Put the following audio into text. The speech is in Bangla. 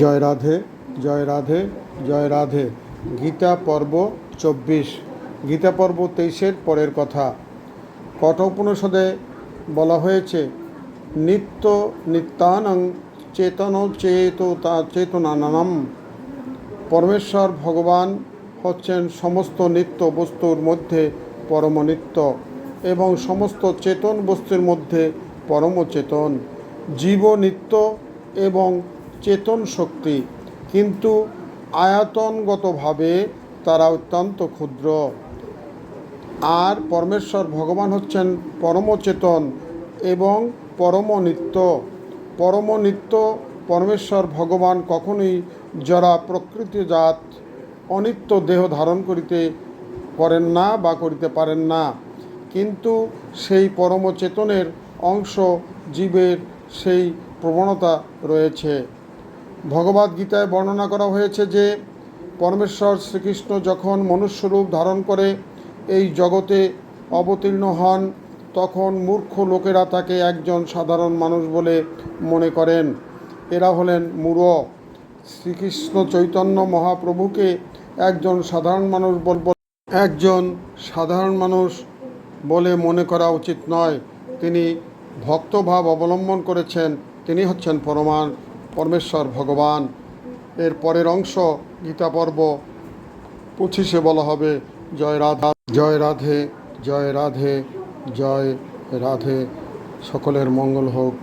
জয় রাধে জয় রাধে জয় রাধে। গীতা পর্ব চব্বিশ। গীতা পর্ব তেইশের পরের কথা। কঠোপনিষদে বলা হয়েছে, নিত্য নিত্যানং চেতন চেততা চেতনানাম। পরমেশ্বর ভগবান হচ্ছেন সমস্ত নিত্য বস্তুর মধ্যে পরম নিত্য এবং সমস্ত চেতন বস্তুর মধ্যে পরম চেতন। জীব নিত্য এবং চেতন শক্তি, কিন্তু আয়তনগতভাবে তারা অত্যন্ত ক্ষুদ্র। আর পরমেশ্বর ভগবান হচ্ছেন পরমচেতন এবং পরম নিত্য পরম নিত্য পরমেশ্বর ভগবান কখনোই যারা প্রকৃতিজাত অনিত্য দেহ ধারণ করিতে করেন না বা করিতে পারেন না, কিন্তু সেই পরমচেতনের অংশ জীবের সেই প্রবণতা রয়েছে। ভগবদ গীতায় বর্ণনা করা হয়েছে যে পরমেশ্বর শ্রীকৃষ্ণ যখন মনুষ্যরূপ ধারণ করে এই জগতে অবতীর্ণ হন, তখন মূর্খ লোকেরা তাকে একজন সাধারণ মানুষ বলে মনে করেন। এরা হলেন মূঢ় শ্রীকৃষ্ণ চৈতন্য মহাপ্রভুকে একজন সাধারণ মানুষ বল একজন সাধারণ মানুষ বলে মনে করা উচিত নয়। তিনি ভক্তভাব অবলম্বন করেছেন। তিনি হচ্ছেন পরমান পরমেশ্বর ভগবান। এর পরের অংশ, গীতা পর্ব, পঁচিশে বলা হবে, জয় রাধা, জয় রাধে জয় রাধে জয় রাধে। সকলের মঙ্গল হোক।